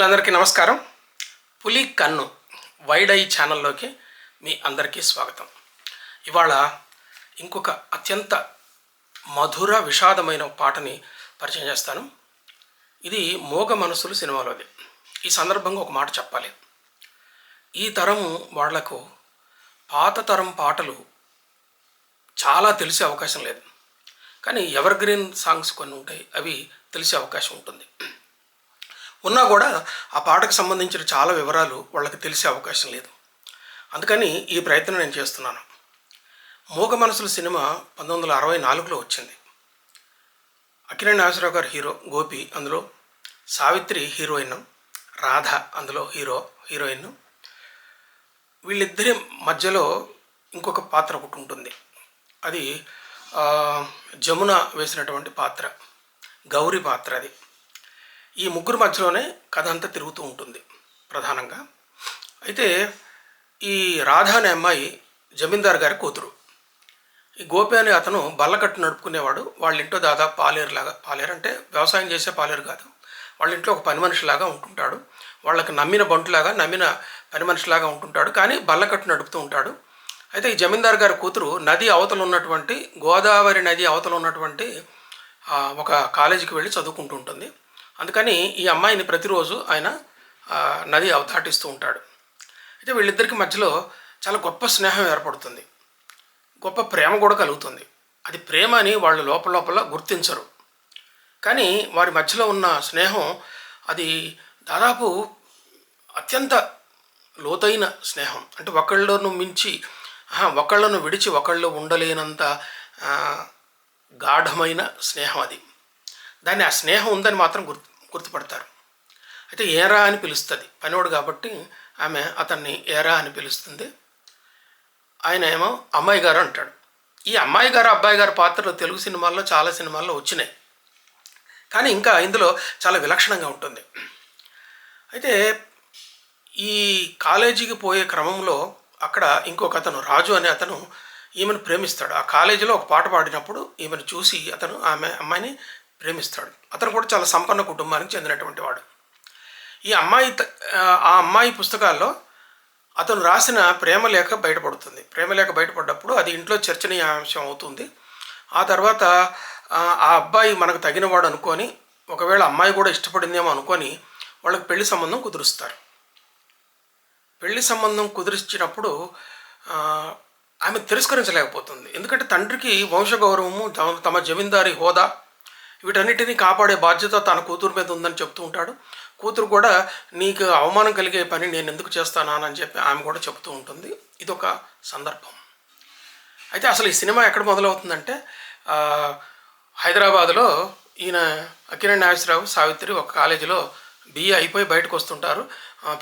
మిత్రులందరికీ నమస్కారం. పులి కన్ను వైడ్ ఐ ఛానల్లోకి మీ అందరికీ స్వాగతం. ఇవాళ ఇంకొక అత్యంత మధుర విషాదమైన పాటని పరిచయం చేస్తాను. ఇది మోగ మనసులు సినిమాలోది. ఈ సందర్భంగా ఒక మాట చెప్పాలి. ఈ తరం వాళ్ళకు పాత తరం పాటలు చాలా తెలిసే అవకాశం లేదు. కానీ ఎవర్ గ్రీన్ సాంగ్స్ కొన్ని ఉంటాయి అవి తెలిసే అవకాశం ఉంటుంది. ఉన్నా కూడా ఆ పాటకు సంబంధించిన చాలా వివరాలు వాళ్ళకి తెలిసే అవకాశం లేదు. అందుకని ఈ ప్రయత్నం నేను చేస్తున్నాను. మూగ మనసుల సినిమా పంతొమ్మిది వందల అరవై నాలుగులో వచ్చింది. అకిరణ్ నాగేశ్వరరావు గారు హీరో గోపి అందులో సావిత్రి హీరోయిన్ రాధ అందులో హీరో హీరోయిన్. వీళ్ళిద్దరి మధ్యలో ఇంకొక పాత్ర ఒకటి ఉంటుంది. అది జమున వేసినటువంటి పాత్ర గౌరీ పాత్ర అది. ఈ ముగ్గురు మధ్యలోనే కథ అంతా తిరుగుతూ ఉంటుంది ప్రధానంగా. అయితే ఈ రాధ అనే అమ్మాయి జమీందార్ గారి కూతురు. ఈ గోపి అనే అతను బల్లకట్టు నడుపుకునేవాడు. వాళ్ళ ఇంట్లో దాదాపు పాలేరులాగా పాలేరు అంటే వ్యవసాయం చేసే పాలేరు కాదు. వాళ్ళ ఇంట్లో ఒక పని మనిషిలాగా ఉంటుంటాడు. వాళ్ళకి నమ్మిన బంటులాగా నమ్మిన పని మనిషిలాగా ఉంటుంటాడు. కానీ బల్లకట్టు నడుపుతూ ఉంటాడు. అయితే ఈ జమీందార్ గారి కూతురు నది అవతల ఉన్నటువంటి గోదావరి నది అవతల ఉన్నటువంటి ఒక కాలేజీకి వెళ్ళి చదువుకుంటూ ఉంటుంది. అందుకని ఈ అమ్మాయిని ప్రతిరోజు ఆయన నది అవతాటిస్తూ ఉంటాడు. అయితే వీళ్ళిద్దరికి మధ్యలో చాలా గొప్ప స్నేహం ఏర్పడుతుంది. గొప్ప ప్రేమ కూడా కలుగుతుంది. అది ప్రేమ అని వాళ్ళు లోపల లోపల గుర్తించరు. కానీ వారి మధ్యలో ఉన్న స్నేహం అది దాదాపు అత్యంత లోతైన స్నేహం. అంటే ఒకళ్ళను మించి ఒకళ్ళను విడిచి ఒకళ్ళు ఉండలేనంత గాఢమైన స్నేహం అది. దాన్ని ఆ స్నేహం ఉందని మాత్రం గుర్తు గుర్తుపడతారు. అయితే ఏరా అని పిలుస్తుంది. పనివాడు కాబట్టి ఆమె అతన్ని ఏరా అని పిలుస్తుంది. ఆయన ఏమో అమ్మాయి గారు అంటాడు. ఈ అమ్మాయి గారు అబ్బాయి గారు పాత్రలు తెలుగు సినిమాల్లో చాలా సినిమాల్లో వచ్చినాయి. కానీ ఇంకా ఇందులో చాలా విలక్షణంగా ఉంటుంది. అయితే ఈ కాలేజీకి పోయే క్రమంలో అక్కడ ఇంకొక అతను రాజు అనే అతను ఈమెను ప్రేమిస్తాడు. ఆ కాలేజీలో ఒక పాట పాడినప్పుడు ఈమెను చూసి అతను ఆమె అమ్మాయిని ప్రేమిస్తాడు. అతను కూడా చాలా సంపన్న కుటుంబానికి చెందినటువంటి వాడు. ఈ అమ్మాయి త- ఆ అమ్మాయి పుస్తకాల్లో అతను రాసిన ప్రేమలేఖ బయటపడుతుంది. ప్రేమలేఖ బయటపడ్డప్పుడు అది ఇంట్లో చర్చనీయాంశం అవుతుంది. ఆ తర్వాత ఆ అబ్బాయి మనకు తగినవాడు అనుకొని ఒకవేళ అమ్మాయి కూడా ఇష్టపడిందేమో అనుకొని వాళ్ళకి పెళ్ళి సంబంధం కుదురుస్తారు. పెళ్ళి సంబంధం కుదిరించినప్పుడు ఆమె తిరస్కరించలేకపోతుంది. ఎందుకంటే తండ్రికి వంశగౌరవము తమ తమ జమీందారీ హోదా వీటన్నిటిని కాపాడే బాధ్యత తన కూతురు మీద ఉందని చెప్తూ ఉంటాడు. కూతురు కూడా నీకు అవమానం కలిగే పని నేను ఎందుకు చేస్తానా అని చెప్పి ఆమె కూడా చెప్తూ ఉంటుంది. ఇదొక సందర్భం. అయితే అసలు ఈ సినిమా ఎక్కడ మొదలవుతుందంటే హైదరాబాద్లో ఈయన అకిరణ్ నాగేశ్వరరావు సావిత్రి ఒక కాలేజీలో బిఏ అయిపోయి బయటకు వస్తుంటారు.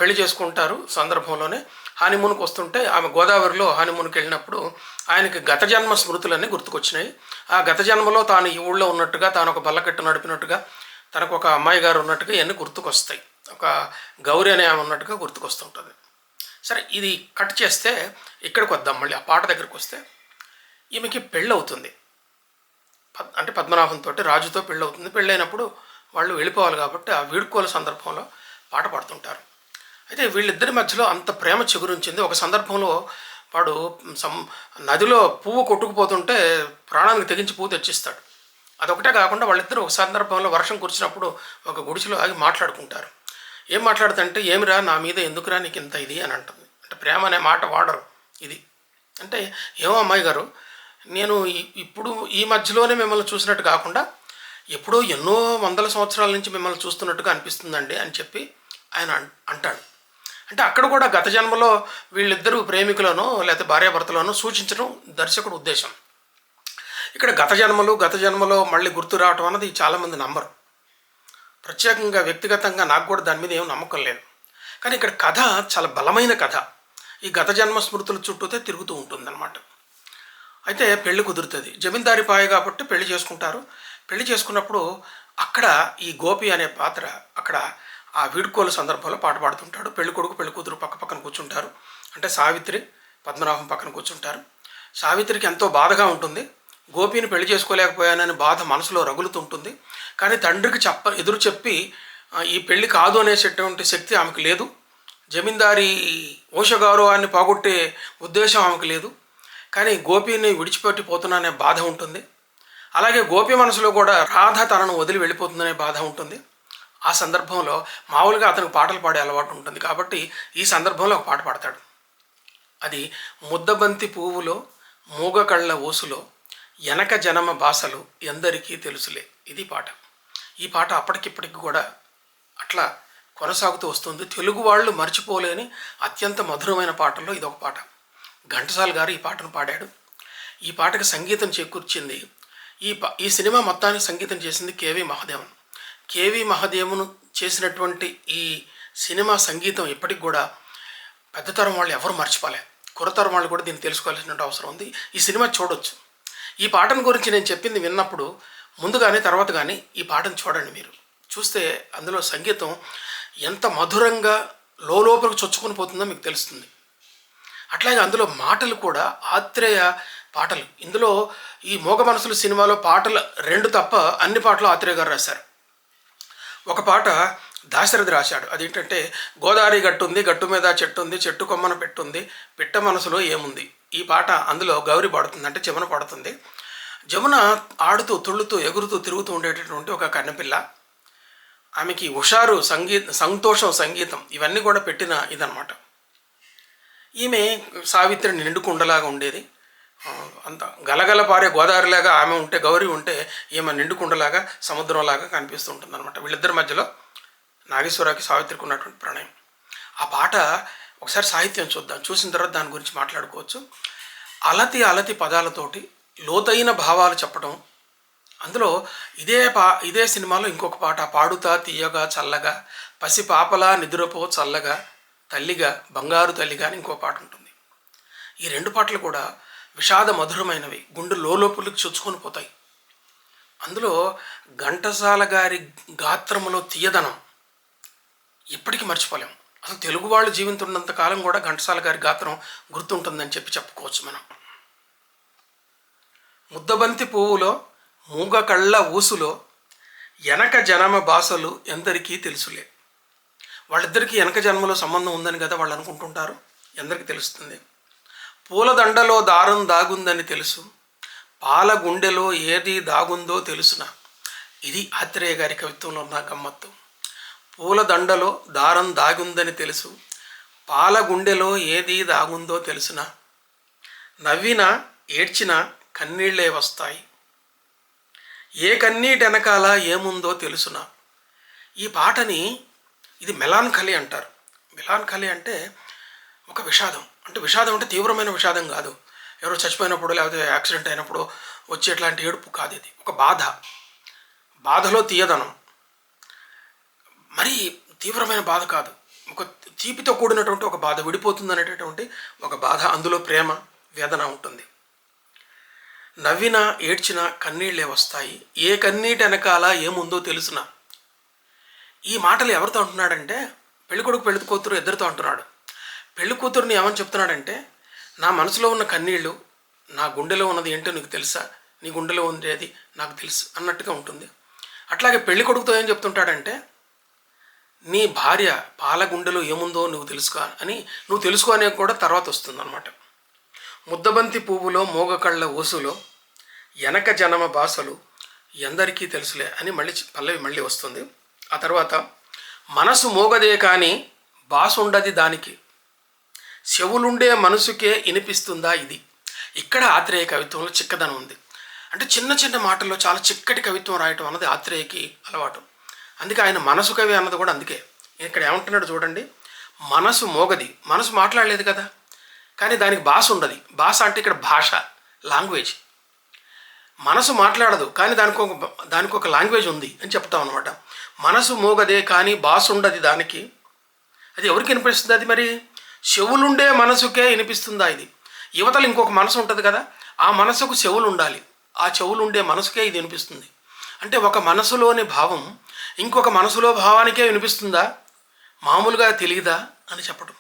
పెళ్ళి చేసుకుంటారు సందర్భంలోనే. హానిమూన్కి వస్తుంటే ఆమె గోదావరిలో హానిమూన్కి వెళ్ళినప్పుడు ఆయనకి గత జన్మ స్మృతులన్నీ గుర్తుకొచ్చినాయి. ఆ గత జన్మలో తాను ఈ ఊళ్ళో ఉన్నట్టుగా తాను ఒక బల్లకట్టు నడిపినట్టుగా తనకు ఒక అమ్మాయి గారు ఉన్నట్టుగా ఇవన్నీ గుర్తుకొస్తాయి. ఒక గౌరీ అనే ఆమె ఉన్నట్టుగా గుర్తుకొస్తుంటుంది. సరే ఇది కట్ చేస్తే ఇక్కడికి వద్దాం మళ్ళీ ఆ పాట దగ్గరికి వస్తే ఈమెకి పెళ్ళవుతుంది. పద్- అంటే పద్మనాభంతో రాజుతో పెళ్ళవుతుంది. పెళ్ళైనప్పుడు వాళ్ళు వెళ్ళిపోవాలి కాబట్టి ఆ వీడుకోల సందర్భంలో పాట పాడుతుంటారు. అయితే వీళ్ళిద్దరి మధ్యలో అంత ప్రేమ చిగురించింది. ఒక సందర్భంలో వాడు సం నదిలో పువ్వు కొట్టుకుపోతుంటే ప్రాణానికి తెగించి పువ్వు తెచ్చిస్తాడు. అదొకటే కాకుండా వాళ్ళిద్దరూ ఒక సందర్భంలో వర్షం కురిచినప్పుడు ఒక గుడిసెలో ఆగి మాట్లాడుకుంటారు. ఏం మాట్లాడుతుంటే ఏమిరా నా మీద ఎందుకురా నీకు ఇంత ఇది? అని అంటుంది. అంటే ప్రేమ అనే మాట వాడరు ఇది. అంటే ఏమో అమ్మాయి గారు నేను ఇప్పుడు ఈ మధ్యలోనే మిమ్మల్ని చూసినట్టు కాకుండా ఎప్పుడో ఎన్నో వందల సంవత్సరాల నుంచి మిమ్మల్ని చూస్తున్నట్టుగా అనిపిస్తుందండి అని చెప్పి ఆయన అంటాడు. అంటే అక్కడ కూడా గత జన్మలో వీళ్ళిద్దరూ ప్రేమికులను లేకపోతే భార్యాభర్తలను సూచించడం దర్శకుడు ఉద్దేశం. ఇక్కడ గత జన్మలు గత జన్మలో మళ్ళీ గుర్తు రావటం అన్నది చాలామంది నమ్మరు. ప్రత్యేకంగా వ్యక్తిగతంగా నాకు కూడా దాని మీద ఏం నమ్మకం లేదు. కానీ ఇక్కడ కథ చాలా బలమైన కథ. ఈ గత జన్మ స్మృతుల చుట్టూతే తిరుగుతూ ఉంటుందన్నమాట. అయితే పెళ్ళి కుదురుతుంది. జమీందారి పాయ కాబట్టి పెళ్ళి చేసుకుంటారు. పెళ్ళి చేసుకున్నప్పుడు అక్కడ ఈ గోపి అనే పాత్ర అక్కడ ఆ వీడ్కోలు సందర్భంలో పాట పాడుతుంటాడు. పెళ్ళి కొడుకు పెళ్ళి కూతురు పక్క పక్కన కూర్చుంటారు. అంటే సావిత్రి పద్మనాభం పక్కన కూర్చుంటారు. సావిత్రికి ఎంతో బాధగా ఉంటుంది. గోపిని పెళ్ళి చేసుకోలేకపోయానని బాధ మనసులో రగులుతుంటుంది. కానీ తండ్రికి చెప్ప ఎదురు చెప్పి ఈ పెళ్ళి కాదు అనేటటువంటి శక్తి ఆమెకు లేదు. జమీందారి ఓషగౌరవాన్ని పోగొట్టే ఉద్దేశం ఆమెకు లేదు. కానీ గోపిని విడిచిపెట్టి పోతున్నానే బాధ ఉంటుంది. అలాగే గోపి మనసులో కూడా రాధ తనను వదిలి వెళ్ళిపోతుందనే బాధ ఉంటుంది. ఆ సందర్భంలో మామూలుగా అతనికి పాటలు పాడే అలవాటు ఉంటుంది కాబట్టి ఈ సందర్భంలో ఒక పాట పాడతాడు. అది ముద్దబంతి పువ్వులో మూగ కళ్ళ ఊసులో ఎనక జనమ భాషలు ఎందరికీ తెలుసులే. ఇది పాట. ఈ పాట అప్పటికిప్పటికి కూడా అట్లా కొనసాగుతూ వస్తుంది. తెలుగు వాళ్ళు మర్చిపోలేని అత్యంత మధురమైన పాటల్లో ఇదొక పాట. ఘంటసాల గారు ఈ పాటను పాడాడు. ఈ పాటకు సంగీతం చేకూర్చింది. ఈ ఈ సినిమా మొత్తానికి సంగీతం చేసింది కేవీ మహాదేవన్. కేవి మహాదేవును చేసినటువంటి ఈ సినిమా సంగీతం ఇప్పటికి కూడా పెద్ద తరం వాళ్ళు ఎవరు మర్చిపోలే. కురతరం వాళ్ళు కూడా దీన్ని తెలుసుకోవాల్సిన అవసరం ఉంది. ఈ సినిమా చూడొచ్చు. ఈ పాటను గురించి నేను చెప్పింది విన్నప్పుడు ముందు కానీ తర్వాత కానీ ఈ పాటను చూడండి మీరు. చూస్తే అందులో సంగీతం ఎంత మధురంగా లోపలికి చొచ్చుకొని పోతుందో మీకు తెలుస్తుంది. అట్లాగే అందులో మాటలు కూడా ఆత్రేయ పాటలు. ఇందులో ఈ మోగ మనసులు సినిమాలో పాటలు రెండు తప్ప అన్ని పాటలు ఆత్రేయ గారు రాశారు. ఒక పాట దాశరథి రాశాడు. అదేంటంటే గోదావరి గట్టుంది గట్టు మీద చెట్టు ఉంది చెట్టు కొమ్మన పెట్టుంది పిట్ట మనసులో ఏముంది? ఈ పాట అందులో గౌరి పడుతుంది అంటే జమున పడుతుంది. జమున ఆడుతూ తుళ్ళుతూ ఎగురుతూ తిరుగుతూ ఉండేటటువంటి ఒక కన్నెపిల్ల. ఆమెకి హుషారు సంగీత సంతోషం సంగీతం ఇవన్నీ కూడా పెట్టిన ఇదనమాట ఈమె సావిత్రి నిండుకుండలాగా ఉండేది. అంత గలగల పారే గోదావరిలాగా ఆమె ఉంటే గౌరీ ఉంటే ఈమె నిండుకుండలాగా సముద్రంలాగా కనిపిస్తూ ఉంటుంది అనమాట వీళ్ళిద్దరి మధ్యలో నాగేశ్వరరావుకి సావిత్రికి ఉన్నటువంటి ప్రణయం. ఆ పాట ఒకసారి సాహిత్యం చూద్దాం. చూసిన తర్వాత దాని గురించి మాట్లాడుకోవచ్చు. అలతి అలతి పదాలతోటి లోతైన భావాలు చెప్పడం అందులో ఇదే పా ఇదే సినిమాలో ఇంకొక పాట పాడుతా తీయగా చల్లగా పసి పాపలా నిద్రపో చల్లగా తల్లిగా బంగారు తల్లిగా అని ఇంకో పాట ఉంటుంది. ఈ రెండు పాటలు కూడా విషాద మధురమైనవి గుండె లోపలికి చొచ్చుకొని పోతాయి. అందులో ఘంటసాల గారి గాత్రములో తీయదనం. ఇప్పటికీ మర్చిపోలేం. అసలు తెలుగు వాళ్ళు జీవింతున్నంత కాలం కూడా ఘంటసాల గారి గాత్రం గుర్తుంటుందని చెప్పి చెప్పుకోవచ్చు మనం. ముద్దబంతి పువ్వులో మూగ కళ్ళ ఊసులో ఎనక జనమ భాషలు ఎందరికీ తెలుసులే. వాళ్ళిద్దరికీ వెనక జన్మలో సంబంధం ఉందని కదా వాళ్ళు అనుకుంటుంటారు? ఎందరికీ తెలుస్తుంది? పూలదండలో దారం దాగుందని తెలుసు. పాల గుండెలో ఏది దాగుందో తెలుసునా? ఇది ఆత్రేయ గారి కవిత్వంలో ఉన్న గమ్మత్తు. పూలదండలో దారం దాగుందని తెలుసు. పాల గుండెలో ఏది దాగుందో తెలుసునా? నవ్వినా ఏడ్చినా కన్నీళ్ళే వస్తాయి. ఏ కన్నీటి వెనకాల ఏముందో తెలుసునా? ఈ పాటని ఇది మెలాన్ఖలి అంటారు. మెలాన్ఖలి అంటే ఒక విషాదం. అంటే విషాదం అంటే తీవ్రమైన విషాదం కాదు. ఎవరో చచ్చిపోయినప్పుడు లేకపోతే యాక్సిడెంట్ అయినప్పుడు వచ్చేట్లాంటి ఏడుపు కాదు ఇది. ఒక బాధ. బాధలో తీయదనం. మరి తీవ్రమైన బాధ కాదు. ఒక తీపితో కూడినటువంటి ఒక బాధ విడిపోతుంది అనేటటువంటి ఒక బాధ అందులో ప్రేమ వేదన ఉంటుంది. నవ్వినా ఏడ్చినా కన్నీళ్ళే వస్తాయి. ఏ కన్నీటి వెనకాల ఏముందో తెలుసునా. ఈ మాటలు ఎవరితో అంటున్నాడంటే పెళ్ళికొడుకు పెళ్ళికూతురు ఇద్దరితో అంటున్నాడు. పెళ్ళి కూతురుని ఏమని చెప్తున్నాడంటే నా మనసులో ఉన్న కన్నీళ్ళు నా గుండెలో ఉన్నది ఏంటో నీకు తెలుసా? నీ గుండెలో ఉండేది నాకు తెలుసు అన్నట్టుగా ఉంటుంది. అట్లాగే పెళ్ళి కొడుకుతో ఏం చెప్తుంటాడంటే నీ భార్య పాల గుండెలో ఏముందో నువ్వు తెలుసుకో అని నువ్వు తెలుసుకో అనేది కూడా తర్వాత వస్తుందన్నమాట. ముద్దబంతి పువ్వులో మోగకళ్ళ ఓసులో వెనక జనమ భాషలు ఎందరికీ తెలుసులే అని మళ్ళీ పల్లవి మళ్ళీ వస్తుంది. ఆ తర్వాత మనసు మోగదే కానీ భాష ఉండది దానికి. చెవులుండే మనసుకే వినిపిస్తుందా ఇది? ఇక్కడ ఆత్రేయ కవిత్వంలో చిక్కదనం ఉంది. అంటే చిన్న చిన్న మాటల్లో చాలా చిక్కటి కవిత్వం రాయటం అన్నది ఆత్రేయకి అలవాటు. అందుకే ఆయన మనసు కవి అన్నది కూడా అందుకే. ఇక్కడ ఏమంటున్నాడు చూడండి. మనసు మోగది. మనసు మాట్లాడలేదు కదా. కానీ దానికి భాష ఉండదు. భాష అంటే ఇక్కడ భాష లాంగ్వేజ్. మనసు మాట్లాడదు కానీ దానికి ఒక దానికి ఒక లాంగ్వేజ్ ఉంది అని చెప్తాం అనమాట మనసు మోగదే కానీ భాష ఉండదు దానికి. అది ఎవరికి వినిపిస్తుంది అది మరి? చెవులుండే మనసుకే వినిపిస్తుందా ఇది? యువతలు ఇంకొక మనసు ఉంటుంది కదా ఆ మనసుకు చెవులు ఉండాలి ఆ చెవులు ఉండే మనసుకే ఇది వినిపిస్తుంది. అంటే ఒక మనసులోని భావం ఇంకొక మనసులో భావానికే వినిపిస్తుందా? మామూలుగా తెలియదా అని చెప్పడం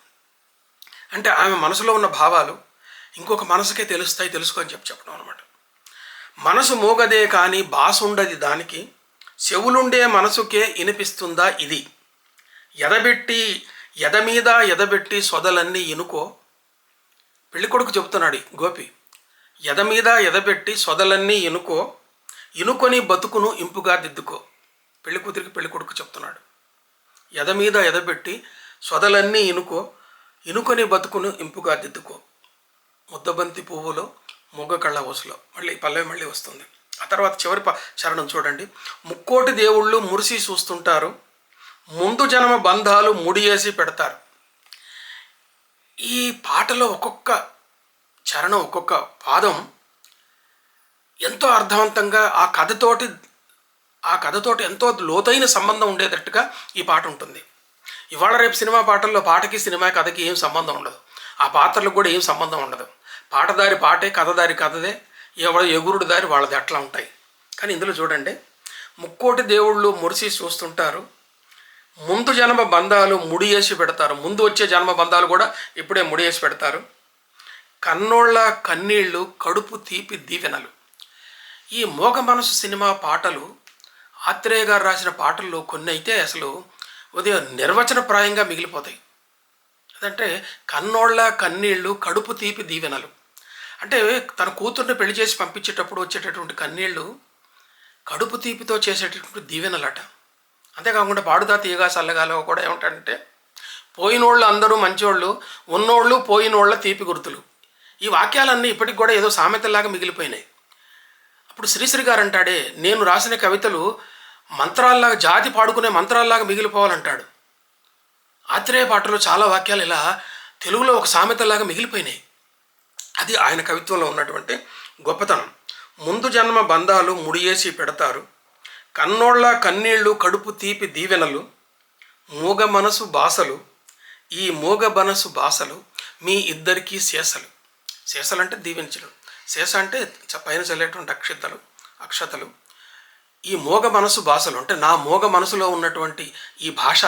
అంటే ఆమె మనసులో ఉన్న భావాలు ఇంకొక మనసుకే తెలుస్తాయి తెలుసుకో అని చెప్పి చెప్పడం అనమాట మనసు మోగదే కానీ భాష ఉండది దానికి. చెవులుండే మనసుకే వినిపిస్తుందా ఇది? ఎదబెట్టి ఎద మీద ఎదబెట్టి సొదలన్నీ ఇనుకో పెళ్ళికొడుకు చెబుతున్నాడు గోపి. ఎద మీద ఎదబెట్టి సొదలన్నీ ఇనుకో ఇనుకొని బతుకును ఇంపుగా దిద్దుకో. పెళ్ళి కూతురికి పెళ్ళి కొడుకు చెప్తున్నాడు. ఎద మీద ఎదబెట్టి సొదలన్నీ ఇనుకో ఇనుకొని బతుకును ఇంపుగా దిద్దుకో. ముద్దబంతి పువ్వులో మొగ్గ కళ్ళ ఊసలో. మళ్ళీ పల్లవి మళ్ళీ వస్తుంది. ఆ తర్వాత చివరి ప చరణం చూడండి. ముక్కోటి దేవుళ్ళు మురిసి చూస్తుంటారు. ముందు జన్మ బంధాలు ముడియేసి పెడతారు. ఈ పాటలో ఒక్కొక్క చరణం ఒక్కొక్క పాదం ఎంతో అర్థవంతంగా ఆ కథతోటి ఆ కథతోటి ఎంతో లోతైన సంబంధం ఉండేటట్టుగా ఈ పాట ఉంటుంది. ఇవాళ రేపు సినిమా పాటల్లో పాటకి సినిమా కథకి ఏం సంబంధం ఉండదు. ఆ పాత్రలకు కూడా ఏం సంబంధం ఉండదు. పాటదారి పాటే కథదారి కథదే. ఎవడ ఎగురుడు దారి వాళ్ళది అట్లా ఉంటాయి. కానీ ఇందులో చూడండి ముక్కోటి దేవుళ్ళు మురిసి చూస్తుంటారు. ముందు జన్మ బంధాలు ముడియేసి పెడతారు. ముందు వచ్చే జన్మ బంధాలు కూడా ఇప్పుడే ముడియేసి పెడతారు. కన్నోళ్ళ కన్నీళ్ళు కడుపు తీపి దీవెనలు. ఈ మోగ మనసు సినిమా పాటలు ఆత్రేయ గారు రాసిన పాటల్లో కొన్ని అయితే అసలు ఉదయం నిర్వచనప్రాయంగా మిగిలిపోతాయి. అదంటే కన్నోళ్ళ కన్నీళ్ళు కడుపు తీపి దీవెనలు. అంటే తన కూతుర్ని పెళ్ళి చేసి పంపించేటప్పుడు వచ్చేటటువంటి కన్నీళ్ళు కడుపు తీపితో చేసేటటువంటి దీవెనలట. అంతేకాకుండా పాడుదా తీయగా చల్లగాలో కూడా ఏమిటంటే పోయినోళ్ళు అందరూ మంచోళ్ళు ఉన్నోళ్ళు పోయినోళ్ళ తీపి గుర్తులు. ఈ వాక్యాలన్నీ ఇప్పటికి కూడా ఏదో సామెతలాగా మిగిలిపోయినాయి. అప్పుడు శ్రీశ్రీ గారు అంటాడే నేను రాసిన కవితలు మంత్రాల్లాగా జాతి పాడుకునే మంత్రాల్లాగా మిగిలిపోవాలంటాడు. ఆత్రేయ పాటలో చాలా వాక్యాలు ఇలా తెలుగులో ఒక సామెతలాగా మిగిలిపోయినాయి. అది ఆయన కవిత్వంలో ఉన్నటువంటి గొప్పతనం. ముందు జన్మ బంధాలు ముడియేసి పెడతారు కన్నోళ్ళ కన్నీళ్ళు కడుపు తీపి దీవెనలు మూగ మనసు బాసలు ఈ మూగ మనసు బాసలు మీ ఇద్దరికీ శేషలు. శేషలు అంటే దీవించడం. శేష అంటే చ- పైన చల్లేటువంటి అక్షతలు అక్షతలు. ఈ మోగ మనసు భాషలు అంటే నా మోగ మనసులో ఉన్నటువంటి ఈ భాష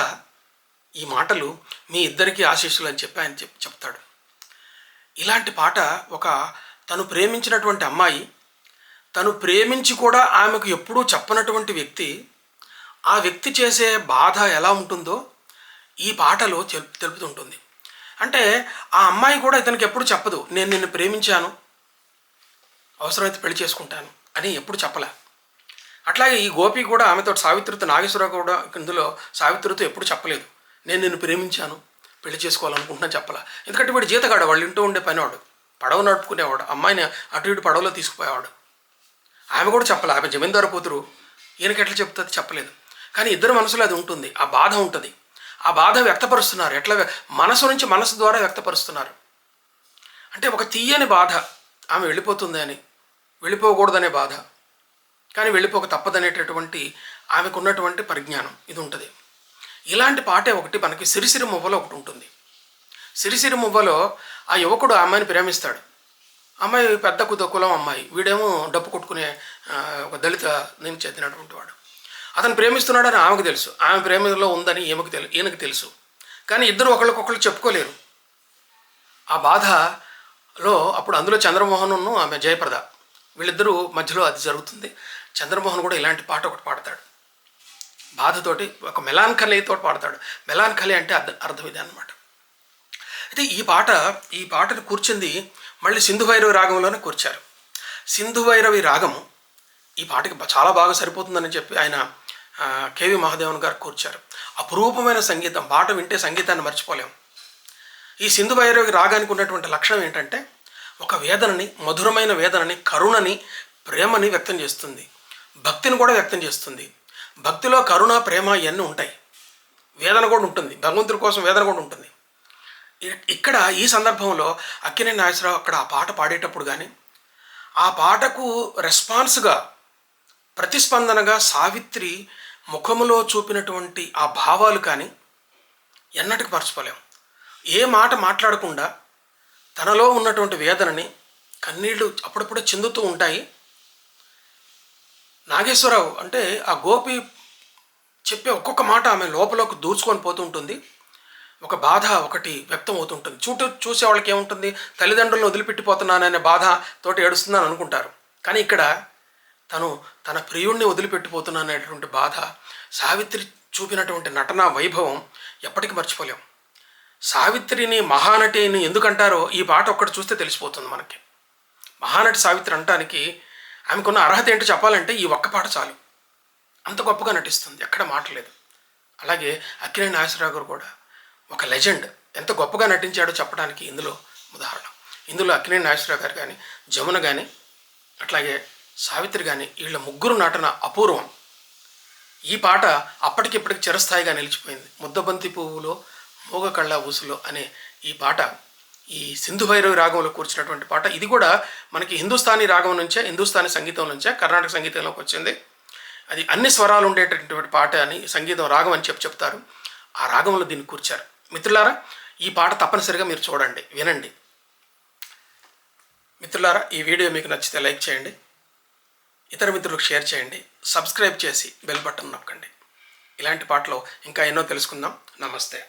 ఈ మాటలు మీ ఇద్దరికీ ఆశీస్సులు అని చెప్పి ఆయన చెప్ చెప్తాడు. ఇలాంటి పాట ఒక తను ప్రేమించినటువంటి అమ్మాయి తను ప్రేమించి కూడా ఆమెకు ఎప్పుడూ చెప్పనటువంటి వ్యక్తి ఆ వ్యక్తి చేసే బాధ ఎలా ఉంటుందో ఈ పాటలో తెలుపు తెలుపుతుంటుంది. అంటే ఆ అమ్మాయి కూడా ఇతనికి ఎప్పుడు చెప్పదు నేను నిన్ను ప్రేమించాను అవసరమైతే పెళ్ళి చేసుకుంటాను అని ఎప్పుడు చెప్పలే. అట్లాగే ఈ గోపి కూడా ఆమెతో సావిత్రితో నాగేశ్వరరావు కూడా ఇందులో సావిత్రితో ఎప్పుడు చెప్పలేదు. నేను నిన్ను ప్రేమించాను పెళ్ళి చేసుకోవాలనుకుంటున్నా చెప్పలా. ఎందుకంటే వీడు జీతగాడు వాళ్ళు ఇంటూ ఉండే పనివాడు పడవ నడుపుకునేవాడు అమ్మాయిని అటు ఇటు పడవలో తీసుకుపోయేవాడు. ఆమె కూడా చెప్పలే ఆమె జమీందారు కూతురు. ఈయనకి ఎట్లా చెప్తుంది చెప్పలేదు. కానీ ఇద్దరు మనసులో అది ఉంటుంది ఆ బాధ ఉంటుంది. ఆ బాధ వ్యక్తపరుస్తున్నారు ఎట్లా మనసు నుంచి మనసు ద్వారా వ్యక్తపరుస్తున్నారు. అంటే ఒక తీయని బాధ ఆమె వెళ్ళిపోతుంది అని వెళ్ళిపోకూడదనే బాధ. కానీ వెళ్ళిపోక తప్పదనేటటువంటి ఆమెకున్నటువంటి పరిజ్ఞానం ఇది ఉంటుంది ఇలాంటి పాటే ఒకటి మనకి సిరిసిరి మువ్వలో ఒకటి ఉంటుంది. సిరిసిరి మువ్వలో ఆ యువకుడు ఆ అమ్మాయిని ప్రేమిస్తాడు. అమ్మాయి పెద్ద కుద కులం అమ్మాయి. వీడేమో డప్పు కొట్టుకునే ఒక దళిత నేను చెందినటువంటి వాడు. అతను ప్రేమిస్తున్నాడని ఆమెకు తెలుసు. ఆమె ప్రేమలో ఉందని ఈమెకు తెలు ఈయనకు తెలుసు. కానీ ఇద్దరు ఒకళ్ళకొకళ్ళు చెప్పుకోలేరు. ఆ బాధలో అప్పుడు అందులో చంద్రమోహన్ను ఆమె జయప్రద. వీళ్ళిద్దరూ మధ్యలో అది జరుగుతుంది. చంద్రమోహన్ కూడా ఇలాంటి పాట ఒకటి పాడతాడు. బాధతోటి ఒక మెలాన్కలీతో పాడతాడు. మెలాన్కలి అంటే అర్థం అర్థం ఇది అనమాట అయితే ఈ పాట ఈ పాటను కూర్చుంది మళ్ళీ సింధు భైరవి రాగంలోనే కూర్చారు. సింధు భైరవి రాగము ఈ పాటకి చాలా బాగా సరిపోతుందని చెప్పి ఆయన కేవి మహాదేవన్ గారు కూర్చారు. అపురూపమైన సంగీతం పాట వింటే సంగీతాన్ని మర్చిపోలేము ఈ సింధు భైరవి రాగానికి ఉన్నటువంటి లక్షణం ఏంటంటే ఒక వేదనని మధురమైన వేదనని కరుణని ప్రేమని వ్యక్తం చేస్తుంది. భక్తిని కూడా వ్యక్తం చేస్తుంది. భక్తిలో కరుణ ప్రేమ ఇవన్నీ ఉంటాయి. వేదన కూడా ఉంటుంది. భగవంతుడి కోసం వేదన కూడా ఉంటుంది. ఇక్కడ ఈ సందర్భంలో అక్కినే నాగేశ్వరరావు అక్కడ ఆ పాట పాడేటప్పుడు కానీ ఆ పాటకు రెస్పాన్స్గా ప్రతిస్పందనగా సావిత్రి ముఖములో చూపినటువంటి ఆ భావాలు కానీ ఎన్నటికి మర్చిపోలేం. ఏ మాట మాట్లాడకుండా తనలో ఉన్నటువంటి వేదనని కన్నీళ్ళు అప్పుడప్పుడు చెందుతూ ఉంటాయి. నాగేశ్వరరావు అంటే ఆ గోపి చెప్పే ఒక్కొక్క మాట ఆమె లోపలకు దూచుకొని పోతూ ఉంటుంది. ఒక బాధ ఒకటి వ్యక్తం అవుతుంటుంది. చూటు చూసే వాళ్ళకి ఏముంటుంది? తల్లిదండ్రులను వదిలిపెట్టిపోతున్నాననే బాధ తోటి ఏడుస్తుందని అనుకుంటారు. కానీ ఇక్కడ తను తన ప్రియుణ్ణి వదిలిపెట్టిపోతున్నా అనేటువంటి బాధ సావిత్రి చూపినటువంటి నటనా వైభవం ఎప్పటికీ మర్చిపోలేం. సావిత్రిని మహానటిని ఎందుకంటారో ఈ పాట ఒక్కటి చూస్తే తెలిసిపోతుంది మనకి. మహానటి సావిత్రి అనటానికి ఆమెకున్న అర్హత ఏంటో చెప్పాలంటే ఈ ఒక్క పాట చాలు. అంత గొప్పగా నటిస్తుంది. ఎక్కడ మాటలేదు. అలాగే అక్కినేని నాగేశ్వరరావు గారు కూడా ఒక లెజెండ్ ఎంత గొప్పగా నటించాడో చెప్పడానికి ఇందులో ఉదాహరణ. ఇందులో అక్కినేని నాగేశ్వరరావు గారు కానీ జమున కానీ అట్లాగే సావిత్రి కానీ వీళ్ళ ముగ్గురు నటన అపూర్వం. ఈ పాట అప్పటికిప్పటికి చిరస్థాయిగా నిలిచిపోయింది. ముద్దబంతి పువ్వులో మూగ కళ్ళ ఊసులో అనే ఈ పాట ఈ సింధు భైరవి రాగంలో కూర్చున్నటువంటి పాట ఇది కూడా మనకి హిందుస్థానీ రాగం నుంచే హిందుస్థానీ సంగీతం నుంచే కర్ణాటక సంగీతంలోకి వచ్చింది. అది అన్ని స్వరాలు ఉండేటటువంటి పాట అని సంగీతం రాగం అని చెప్పి చెప్తారు. ఆ రాగంలో దీన్ని కూర్చారు. మిత్రులారా ఈ పాట తప్పనిసరిగా మీరు చూడండి వినండి. మిత్రులారా ఈ వీడియో మీకు నచ్చితే లైక్ చేయండి ఇతర మిత్రులకు షేర్ చేయండి సబ్స్క్రైబ్ చేసి బెల్ బటన్ నొక్కండి. ఇలాంటి పాటలు ఇంకా ఎన్నో తెలుసుకుందాం. నమస్తే.